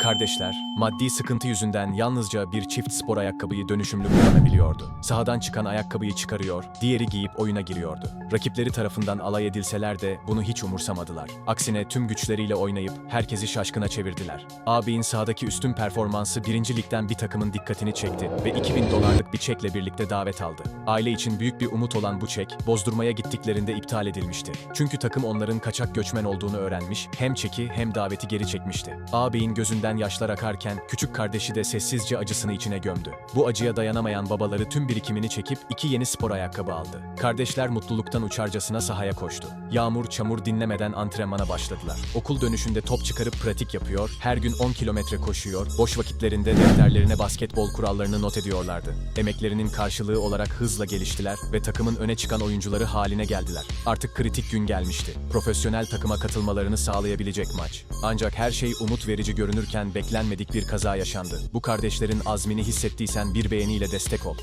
Kardeşler, maddi sıkıntı yüzünden yalnızca bir çift spor ayakkabıyı dönüşümlü kullanabiliyordu. Sahadan çıkan ayakkabıyı çıkarıyor, diğeri giyip oyuna giriyordu. Rakipleri tarafından alay edilseler de bunu hiç umursamadılar. Aksine tüm güçleriyle oynayıp herkesi şaşkına çevirdiler. Ağabeyin sahadaki üstün performansı birinci ligden bir takımın dikkatini çekti ve 2000 dolarlık bir çekle birlikte davet aldı. Aile için büyük bir umut olan bu çek, bozdurmaya gittiklerinde iptal edilmişti. Çünkü takım onların kaçak göçmen olduğunu öğrenmiş, hem çeki hem daveti geri çekmişti. Ağabeyin gözünden yaşlar akarken küçük kardeşi de sessizce acısını içine gömdü. Bu acıya dayanamayan babaları tüm birikimini çekip iki yeni spor ayakkabı aldı. Kardeşler mutluluktan uçarcasına sahaya koştu. Yağmur çamur dinlemeden antrenmana başladılar. Okul dönüşünde top çıkarıp pratik yapıyor, her gün 10 kilometre koşuyor, boş vakitlerinde defterlerine basketbol kurallarını not ediyorlardı. Emeklerinin karşılığı olarak hızla geliştiler ve takımın öne çıkan oyuncuları haline geldiler. Artık kritik gün gelmişti. Profesyonel takıma katılmalarını sağlayabilecek maç. Ancak her şey umut verici görünürken beklenmedik bir kaza yaşandı. Bu kardeşlerin azmini hissettiysen bir beğeniyle destek ol.